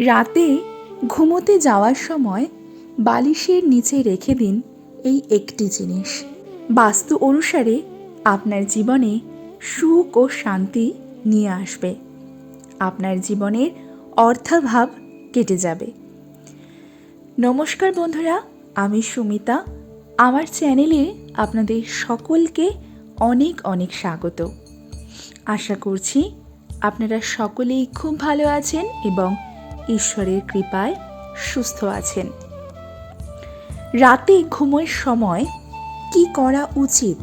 রাতে ঘুমোতে যাওয়ার সময় বালিশের নিচে রেখে দিন এই একটি জিনিস। বাস্তু অনুসারে আপনার জীবনে সুখ ও শান্তি নিয়ে আসবে। আপনার জীবনের অর্থাভাব কেটে যাবে। নমস্কার বন্ধুরা, আমি সুমিতা। আমার চ্যানেলে আপনাদের সকলকে অনেক অনেক স্বাগত। আশা করছি আপনারা সকলেই খুব ভালো আছেন এবং ঈশ্বরের কৃপায় সুস্থ আছেন। রাতে ঘুমের সময় কি করা উচিত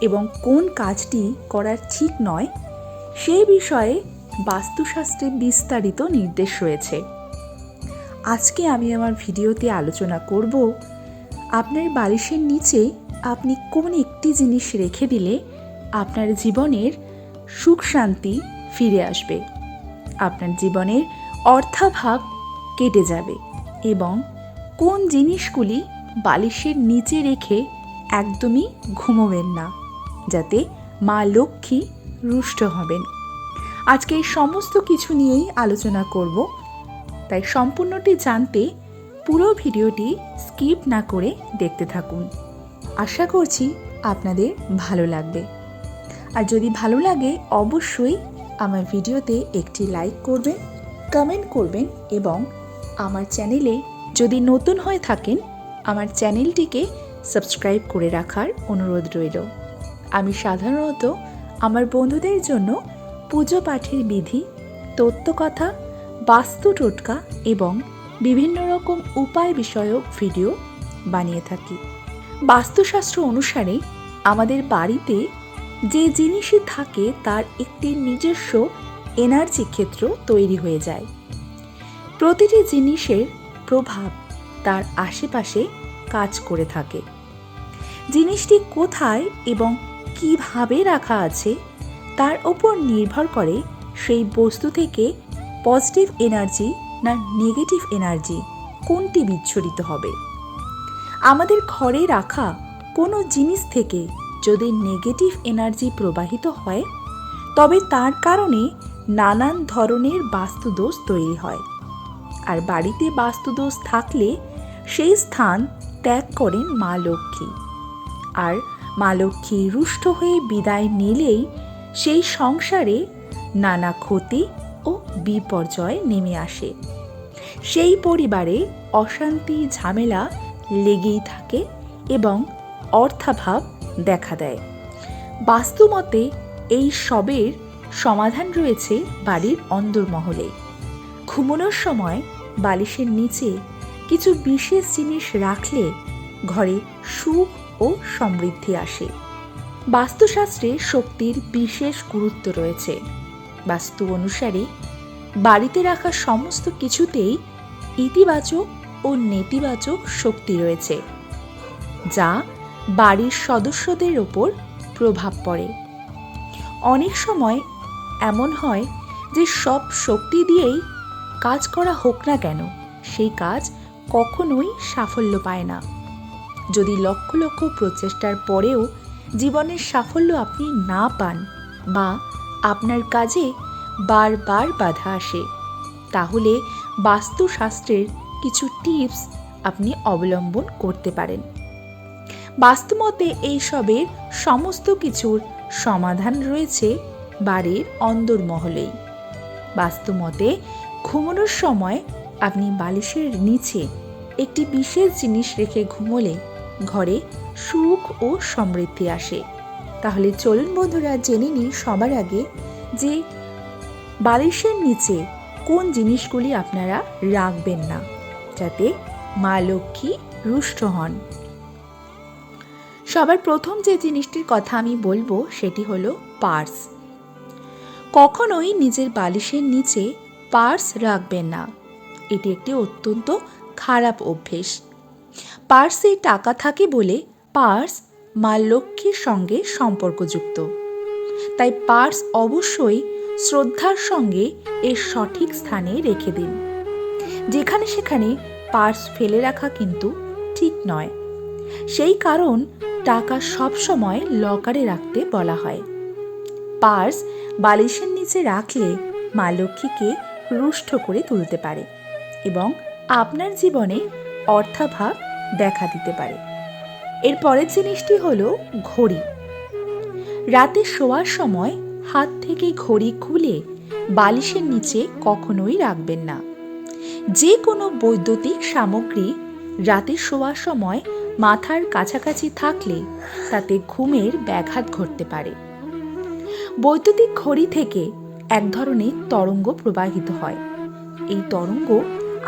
এবং কোন কাজটি করা ঠিক নয় সেই বিষয়ে বাস্তুশাস্ত্রে বিস্তারিত নির্দেশ রয়েছে। আজকে আমি আমার ভিডিওতে আলোচনা করব, আপনার বালিশের নিচে আপনি কোন একটি জিনিস রেখে দিলে আপনার জীবনের সুখ শান্তি ফিরে আসবে। আপনার জীবনের অর্থাভাব কেটে যাবে এবং কোন জিনিসগুলি বালিশের নিচে রেখে একদমই ঘুমোবেন না, যাতে মা লক্ষ্মী রুষ্ট হবেন। আজকে এই সমস্ত কিছু নিয়েই আলোচনা করব। তাই সম্পূর্ণটি জানতে পুরো ভিডিওটি স্কিপ না করে দেখতে থাকুন। আশা করছি আপনাদের ভালো লাগবে। আর যদি ভালো লাগে, অবশ্যই আমার ভিডিওতে একটি লাইক করবেন। কমেন্ট করবেন এবং আমার চ্যানেলে যদি নতুন হয়ে থাকেন, আমার চ্যানেলটিকে সাবস্ক্রাইব করে রাখার অনুরোধ রইল। আমি সাধারণত আমার বন্ধুদের জন্য পুজো পাঠের বিধি, তত্ত্বকথা, বাস্তু টোটকা এবং বিভিন্ন রকম উপায় বিষয়ক ভিডিও বানিয়ে থাকি। বাস্তুশাস্ত্র অনুসারে আমাদের বাড়িতে যে জিনিসই থাকে তার একটি নিজস্ব এনার্জি ক্ষেত্র তৈরি হয়ে যায়। প্রতিটি জিনিসের প্রভাব তার আশেপাশে কাজ করে থাকে। জিনিসটি কোথায় এবং কীভাবে রাখা আছে তার ওপর নির্ভর করে সেই বস্তু থেকে পজিটিভ এনার্জি না নেগেটিভ এনার্জি কোনটি বিচ্ছরিত হবে। আমাদের ঘরে রাখা কোনো জিনিস থেকে যদি নেগেটিভ এনার্জি প্রবাহিত হয়, তবে তার কারণে নানান ধরনের বাস্তুদোষ তৈরি হয়। আর বাড়িতে বাস্তুদোষ থাকলে সেই স্থান ত্যাগ করেন মা লক্ষ্মী। আর মা লক্ষ্মী রুষ্ট হয়ে বিদায় নিলেই সেই সংসারে নানা ক্ষতি ও বিপর্যয় নেমে আসে। সেই পরিবারে অশান্তি, ঝামেলা লেগেই থাকে এবং অর্থাভাব দেখা দেয়। বাস্তুমতে এই সবের সমাধান রয়েছে বাড়ির অন্দরমহলে। ঘুমানোর সময় বালিশের নিচে কিছু বিশেষ জিনিস রাখলে ঘরে সুখ ও সমৃদ্ধি আসে। বাস্তুশাস্ত্রে শক্তির বিশেষ গুরুত্ব রয়েছে। বাস্তু অনুসারে বাড়িতে রাখা সমস্ত কিছুতেই ইতিবাচক ও নেতিবাচক শক্তি রয়েছে, যা বাড়ির সদস্যদের ওপর প্রভাব পড়ে। অনেক সময় এমন হয় যে সব শক্তি দিয়েই কাজ করা হোক না কেন, সেই কাজ কখনোই সাফল্য পায় না। যদি লক্ষ লক্ষ প্রচেষ্টার পরেও জীবনের সাফল্য আপনি না পান বা আপনার কাজে বারবার বাধা আসে, তাহলে বাস্তুশাস্ত্রের কিছু টিপস আপনি অবলম্বন করতে পারেন। বাস্তুমতে এইসবের সমস্ত কিছুর সমাধান রয়েছে বাড়ির অন্দরমহলেই। বাস্তুমতে, ঘুমানোর সময় আপনি বালিশের নিচে একটি বিশেষ জিনিস রেখে ঘুমোলে ঘরে সুখ ও সমৃদ্ধি আসে। তাহলে চলুন বন্ধুরা, জেনে নিই সবার আগে যে বালিশের নিচে কোন জিনিসগুলি আপনারা রাখবেন না, যাতে মা লক্ষ্মী রুষ্ট হন। সবার প্রথম যে জিনিসটির কথা আমি বলব, সেটি হলো পার্স। কখনোই নিজের বালিশের নিচে পার্স রাখবেন না। এটি একটি অত্যন্ত খারাপ অভ্যেস। পার্সে টাকা থাকে বলে পার্স মা লক্ষ্মীর সঙ্গে সম্পর্কযুক্ত। তাই পার্স অবশ্যই শ্রদ্ধার সঙ্গে এর সঠিক স্থানে রেখে দিন। যেখানে সেখানে পার্স ফেলে রাখা কিন্তু ঠিক নয়। সেই কারণ টাকা সবসময় লকারে রাখতে বলা হয়। পার্স বালিশের নিচে রাখলে মা লক্ষ্মীকে রুষ্ট করে তুলতে পারে এবং আপনার জীবনে অর্থাভাব দেখা দিতে পারে। এর পরের জিনিসটি হলো ঘড়ি। রাতে শোয়ার সময় হাত থেকে ঘড়ি খুলে বালিশের নিচে কখনোই রাখবেন না। যে কোনো বৈদ্যুতিক সামগ্রী রাতে শোয়ার সময় মাথার কাছাকাছি থাকলে তাতে ঘুমের ব্যাঘাত ঘটতে পারে। বৈদ্যুতিক ঘড়ি থেকে এক ধরনের তরঙ্গ প্রবাহিত হয়। এই তরঙ্গ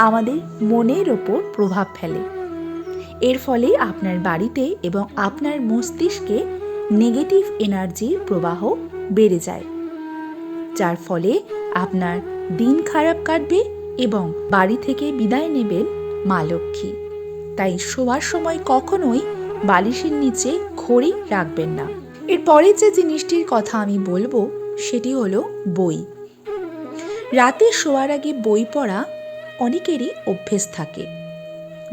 আমাদের মনের ওপর প্রভাব ফেলে। এর ফলে আপনার বাড়িতে এবং আপনার মস্তিষ্কে নেগেটিভ এনার্জির প্রবাহ বেড়ে যায়, যার ফলে আপনার দিন খারাপ কাটবে এবং বাড়ি থেকে বিদায় নেবেন মা লক্ষ্মী। তাই শোয়ার সময় কখনোই বালিশের নিচে ঘড়ি রাখবেন না। এর পরের যে জিনিসটির কথা আমি বলব, সেটি হলো বই। রাতে শোয়ার আগে বই পড়া অনেকেরই অভ্যেস থাকে।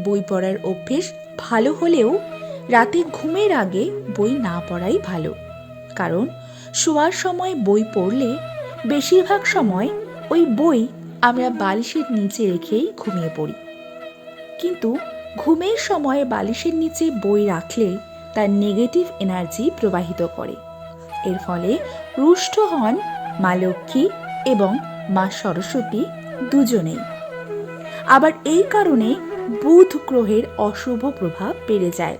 বই পড়ার অভ্যেস ভালো হলেও রাতে ঘুমের আগে বই না পড়াই ভালো। কারণ শোয়ার সময় বই পড়লে বেশিরভাগ সময় ওই বই আমরা বালিশের নিচে রেখেই ঘুমিয়ে পড়ি। কিন্তু ঘুমের সময় বালিশের নিচে বই রাখলে তার নেগেটিভ এনার্জি প্রবাহিত করে। এর ফলে রুষ্ট হন মা লক্ষ্মী এবং মা সরস্বতী দুজনেই। আবার এই কারণে বুধ গ্রহের অশুভ প্রভাব বেড়ে যায়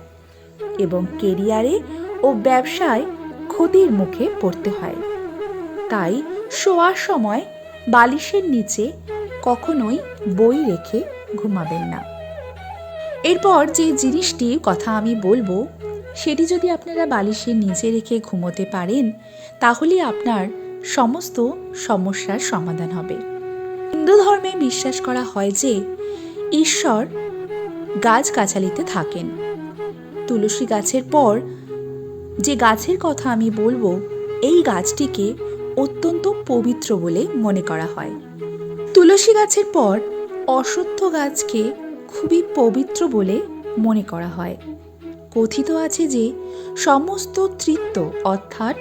এবং কেরিয়ারে ও ব্যবসায় ক্ষতির মুখে পড়তে হয়। তাই শোয়ার সময় বালিশের নিচে কখনোই বই রেখে ঘুমাবেন না। এরপর যে জিনিসটি কথা আমি বলব সেটি যদি আপনারা বালিশে নিচে রেখে ঘুমোতে পারেন, তাহলে আপনার সমস্ত সমস্যার সমাধান হবে। হিন্দু ধর্মে বিশ্বাস করা হয় যে, ঈশ্বর গাছগাছালিতে থাকেন। তুলসী গাছের পর যে গাছের কথা আমি বলব, এই গাছটিকে অত্যন্ত পবিত্র বলে মনে করা হয়। তুলসী গাছের পর অশ্বত্থ গাছকে খুবই পবিত্র বলে মনে করা হয়। কথিত আছে যে সমস্ত তৃত্ব অর্থাৎ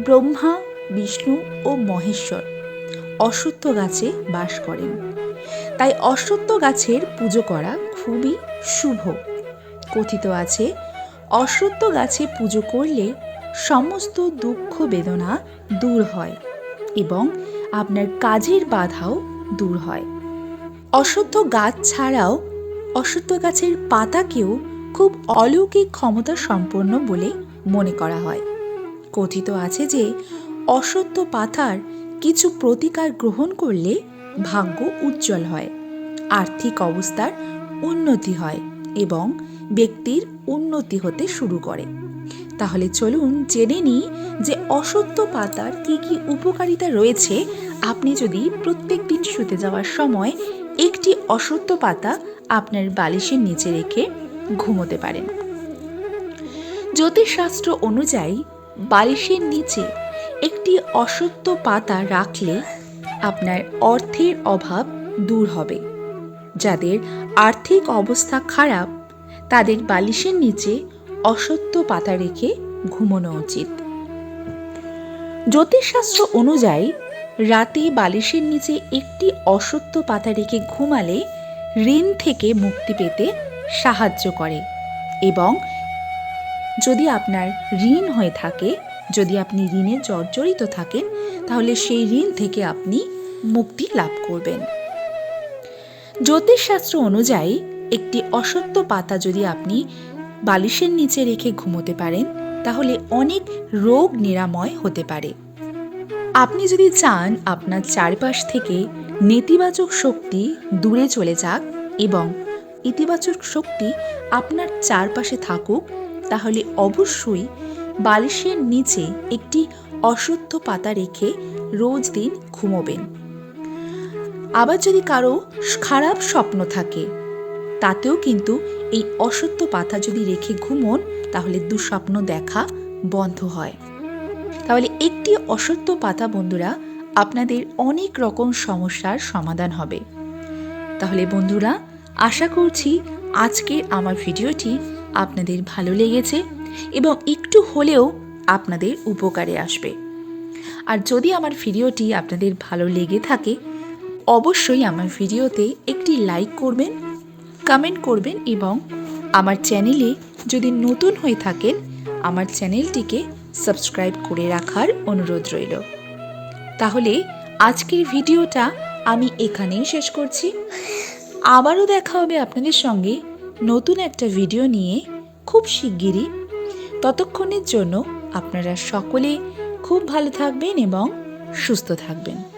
ব্রহ্মা, বিষ্ণু ও মহেশ্বর অশ্বত্থ গাছে বাস করেন। তাই অশ্বত্থ গাছের পুজো করা খুবই শুভ। কথিত আছে, অশ্বত্থ গাছে পুজো করলে সমস্ত দুঃখ বেদনা দূর হয় এবং আপনার কাজের বাধাও দূর হয়। অশ্বত্থ গাছ ছাড়াও অশ্বত্থ গাছের পাতাকেও খুব অলৌকিক ক্ষমতা সম্পন্ন বলে মনে করা হয়। কথিত আছে যে অশ্বত্থ পাতার কিছু প্রতিকার গ্রহণ করলে ভাগ্য উজ্জ্বল হয়, আর্থিক অবস্থার উন্নতি হয় এবং ব্যক্তির উন্নতি হতে শুরু করে। তাহলে চলুন জেনে নিই যে অসত্য পাতার কি কি উপকারিতা রয়েছে। আপনি যদি প্রত্যেক দিন শুতে যাওয়ার সময় একটি অসত্য পাতা আপনার বালিশের নিচে রেখে ঘুমোতে পারেন জ্যোতিষশাস্ত্র অনুযায়ী বালিশের নিচে একটি অসত্য পাতা রাখলে আপনার অর্থের অভাব দূর হবে। যাদের আর্থিক অবস্থা খারাপ, তাদের বালিশের নিচে অসত্য পাতা রেখে ঘুমানো উচিত। জ্যোতিষশাস্ত্র অনুযায়ী রাতে বালিশের নিচে একটি অসত্য পাতা রেখে ঘুমালে ঋণ থেকে মুক্তি পেতে সাহায্য করে। এবং যদি আপনার ঋণ হয়ে থাকে, যদি আপনি ঋণে জর্জরিত থাকেন, তাহলে সেই ঋণ থেকে আপনি মুক্তি লাভ করবেন। জ্যোতিষশাস্ত্র অনুযায়ী, একটি অসত্য পাতা যদি আপনি বালিশের নিচে রেখে ঘুমোতে পারেন, তাহলে অনেক রোগ নিরাময় হতে পারে। আপনি যদি চান আপনার চারপাশ থেকে নেতিবাচক শক্তি দূরে চলে যাক এবং ইতিবাচক শক্তি আপনার চারপাশে থাকুক, তাহলে অবশ্যই বালিশের নিচে একটি অশুদ্ধ পাতা রেখে রোজ দিন ঘুমোবেন। আবার যদি কারও খারাপ স্বপ্ন থাকে, তাতেও কিন্তু এই অসত্য পাতা যদি রেখে ঘুমোন, তাহলে দুঃস্বপ্ন দেখা বন্ধ হয়। তাহলে একটি অসত্য পাতা বন্ধুরা, আপনাদের অনেক রকম সমস্যার সমাধান হবে। তাহলে বন্ধুরা আশা করছি আজকের আমার ভিডিওটি আপনাদের ভালো লেগেছে এবং একটু হলেও আপনাদের উপকারে আসবে। আর যদি আমার ভিডিওটি আপনাদের ভালো লেগে থাকে, অবশ্যই আমার ভিডিওতে একটি লাইক করবেন, কমেন্ট করবেন এবং আমার চ্যানেলে যদি নতুন হয়ে থাকেন, আমার চ্যানেলটিকে সাবস্ক্রাইব করে রাখার অনুরোধ রইল। তাহলে আজকের ভিডিওটা আমি এখানেই শেষ করছি। আবারও দেখা হবে আপনাদের সঙ্গে নতুন একটা ভিডিও নিয়ে খুব শিগগিরই। ততক্ষণের জন্য আপনারা সকলে খুব ভালো থাকবেন এবং সুস্থ থাকবেন।